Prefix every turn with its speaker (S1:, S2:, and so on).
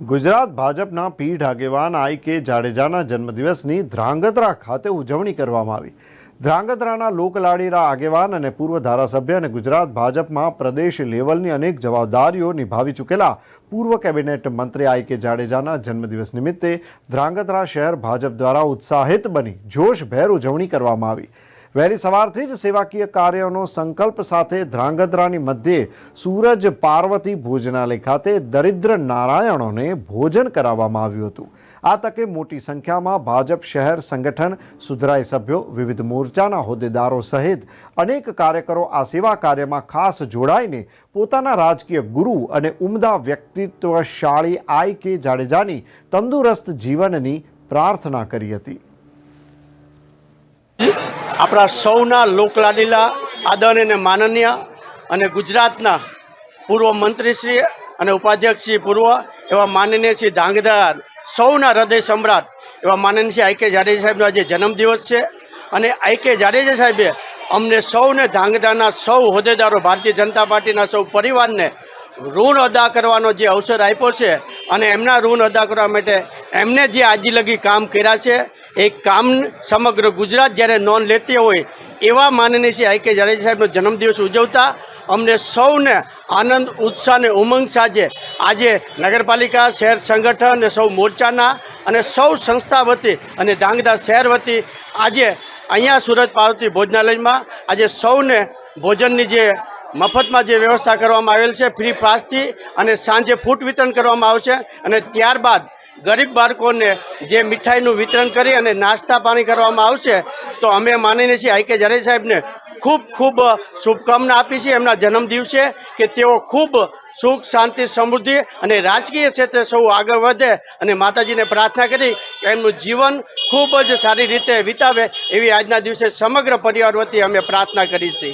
S1: ગુજરાત ભાજપના પીઢ આગેવાન આઈ કે જાડેજાના જન્મદિવસની ધ્રાંગધ્રા ખાતે ઉજવણી કરવામાં આવી. ધ્રાંગધ્રાના લોકલાડીના આગેવાન અને પૂર્વ ધારાસભ્ય અને ગુજરાત ભાજપમાં પ્રદેશ લેવલની અનેક જવાબદારીઓ નિભાવી ચૂકેલા પૂર્વ કેબિનેટ મંત્રી આઈ કે જાડેજાના જન્મદિવસ નિમિત્તે ધ્રાંગધ્રા શહેર ભાજપ દ્વારા ઉત્સાહિત બની જોશભેર ઉજવણી કરવામાં આવી. વહેલી સવારથી જ સેવાકીય કાર્યોનો સંકલ્પ સાથે ધ્રાંગધ્રાની મધ્યે સૂરજ પાર્વતી ભોજનાલય ખાતે દરિદ્ર નારાયણોને ભોજન કરાવવામાં આવ્યું હતું. આ તકે મોટી સંખ્યામાં ભાજપ શહેર સંગઠન, સુધરાઈ સભ્યો, વિવિધ મોરચાના હોદ્દેદારો સહિત અનેક કાર્યકરો આ સેવા કાર્યમાં ખાસ જોડાઈને પોતાના રાજકીય ગુરુ અને ઉમદા વ્યક્તિત્વશાળી આઈ કે જાડેજાની તંદુરસ્ત જીવનની પ્રાર્થના કરી હતી.
S2: આપણા સૌના લોકલાડીલા, આદરણીય અને માનનીય અને ગુજરાતના પૂર્વ મંત્રીશ્રી અને ઉપાધ્યક્ષશ્રી પૂર્વ એવા માનનીય શ્રી ધાંગધ્રા સૌના હૃદય સમ્રાટ એવા માનનીય શ્રી આઈ કે જાડેજા સાહેબનો આજે જન્મદિવસ છે. અને આઈ કે જાડેજા સાહેબે અમને સૌને ધાંગધ્રાના સૌ હોદ્દેદારો, ભારતીય જનતા પાર્ટીના સૌ પરિવારને ઋણ અદા કરવાનો જે અવસર આપ્યો છે અને એમના ઋણ અદા કરવા માટે એમને જે આજી લગી કામ કર્યા છે એ કામ સમગ્ર ગુજરાત જ્યારે નોંધ લેતી હોય એવા માનનીય શ્રી આઈ કે જાડેજા સાહેબનો જન્મદિવસ ઉજવતા અમને સૌને આનંદ, ઉત્સાહ અને ઉમંગ સાજે આજે નગરપાલિકા, શહેર સંગઠન અને સૌ મોરચાના અને સૌ સંસ્થા વતી અને ડાંગદા શહેર વતી આજે અહીંયા સુરત પાર્વતી ભોજનાલયમાં આજે સૌને ભોજનની જે મફતમાં જે વ્યવસ્થા કરવામાં આવેલ છે, ફ્રી પાસથી અને સાંજે ફૂટ વિતરણ કરવામાં આવશે અને ત્યારબાદ ગરીબ બાળકોને જે મીઠાઈનું વિતરણ કરી અને નાસ્તા પાણી કરવામાં આવશે, તો અમે માનીને છીએ આઈ કે જાડેજા સાહેબને ખૂબ ખૂબ શુભકામના આપી છે એમના જન્મ દિવસે કે તેઓ ખૂબ સુખ, શાંતિ, સમૃદ્ધિ અને રાજકીય ક્ષેત્રે સૌ આગળ વધે અને માતાજીને પ્રાર્થના કરી એમનું જીવન ખૂબ જ સારી રીતે વિતાવે એવી આજના દિવસે સમગ્ર પરિવાર વતી અમે પ્રાર્થના કરી છે